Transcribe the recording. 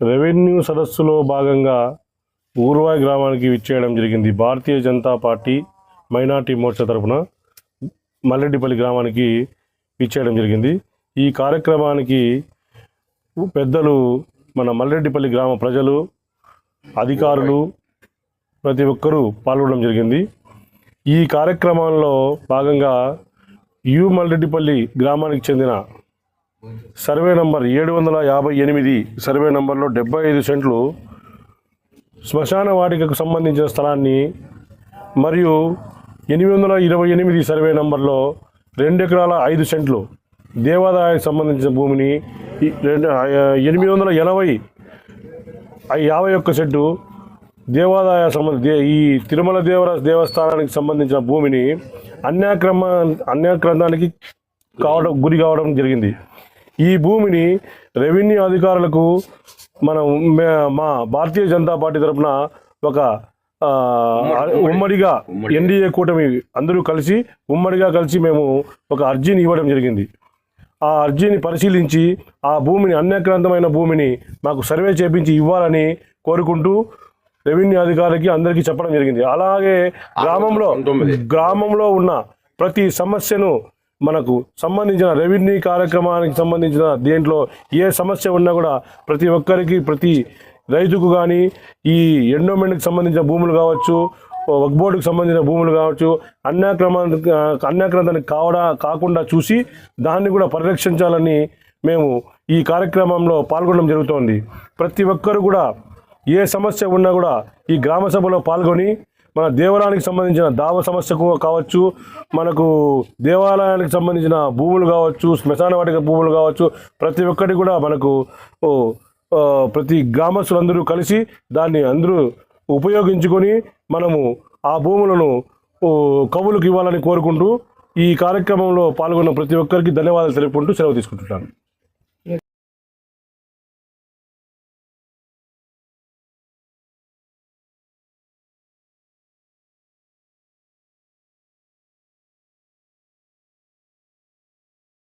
Revenue సదస్సులో భాగంగా ఊర్వాయి గ్రామానికి విచ్చేయడం జరిగింది. భారతీయ జనతా పార్టీ మైనార్టీ మోర్చా తరఫున మల్లెడ్డిపల్లి గ్రామానికి విచ్చేయడం జరిగింది. ఈ కార్యక్రమానికి పెద్దలు మన మల్లెడ్డిపల్లి గ్రామ ప్రజలు అధికారులు ప్రతి ఒక్కరూ పాల్గొనడం జరిగింది. ఈ కార్యక్రమంలో భాగంగా యు మల్లెడ్డిపల్లి గ్రామానికి చెందిన సర్వే నంబర్ ఏడు వందల యాభై ఎనిమిది సర్వే నంబర్లో డెబ్బై ఐదు సెంట్లు శ్మశాన వాటికకు సంబంధించిన స్థలాన్ని మరియు ఎనిమిది వందల ఇరవై ఎనిమిది సర్వే నంబర్లో రెండు ఎకరాల ఐదు సెంట్లు దేవాదాయానికి సంబంధించిన భూమిని రెండు ఎనిమిది వందల ఎనభై యాభై ఒక్క సెంటు దేవాదాయ సంబంధ ఈ తిరుమల దేవర దేవస్థానానికి సంబంధించిన భూమిని అన్యాక్రమ అన్యాక్రందానికి కావడం గురి కావడం జరిగింది. ఈ భూమిని రెవెన్యూ అధికారులకు మనం మే- భారతీయ జనతా పార్టీ తరఫున ఒక ఉమ్మడిగా ఎన్డీఏ కూటమి అందరూ కలిసి ఉమ్మడిగా కలిసి మేము ఒక అర్జీని ఇవ్వడం జరిగింది. ఆ అర్జీని పరిశీలించి ఆ భూమిని అన్యాక్రాంతమైన భూమిని మాకు సర్వే చేపించి ఇవ్వాలని కోరుకుంటూ రెవెన్యూ అధికారికి అందరికీ చెప్పడం జరిగింది. అలాగే గ్రామంలో గ్రామంలో ఉన్న ప్రతి సమస్యను మనకు సంబంధించిన రెవెన్యూ కార్యక్రమానికి సంబంధించిన దేంట్లో ఏ సమస్య ఉన్నా కూడా ప్రతి ఒక్కరికి ప్రతి రైతుకు కానీ ఈ ఎండోమెంట్కి సంబంధించిన భూములు కావచ్చు వక్బోర్డుకి సంబంధించిన భూములు కావచ్చు అన్యాక్రమ అన్యాక్రాంతానికి కావడా కాకుండా చూసి దాన్ని కూడా పరిరక్షించాలని మేము ఈ కార్యక్రమంలో పాల్గొనడం జరుగుతోంది. ప్రతి ఒక్కరు కూడా ఏ సమస్య ఉన్నా కూడా ఈ గ్రామ సభలో పాల్గొని మన దేవాలయానికి సంబంధించిన దావ సమస్యకు కావచ్చు మనకు దేవాలయానికి సంబంధించిన భూములు కావచ్చు శ్మశాన వాటిక భూములు కావచ్చు ప్రతి ఒక్కటి కూడా మనకు ఓ, ప్రతి గ్రామస్తులందరూ కలిసి దాన్ని అందరూ ఉపయోగించుకొని మనము ఆ భూములను కవులకు ఇవ్వాలని కోరుకుంటూ ఈ కార్యక్రమంలో పాల్గొన్న ప్రతి ఒక్కరికి ధన్యవాదాలు తెలుపుకుంటూ సెలవు తీసుకుంటున్నాను.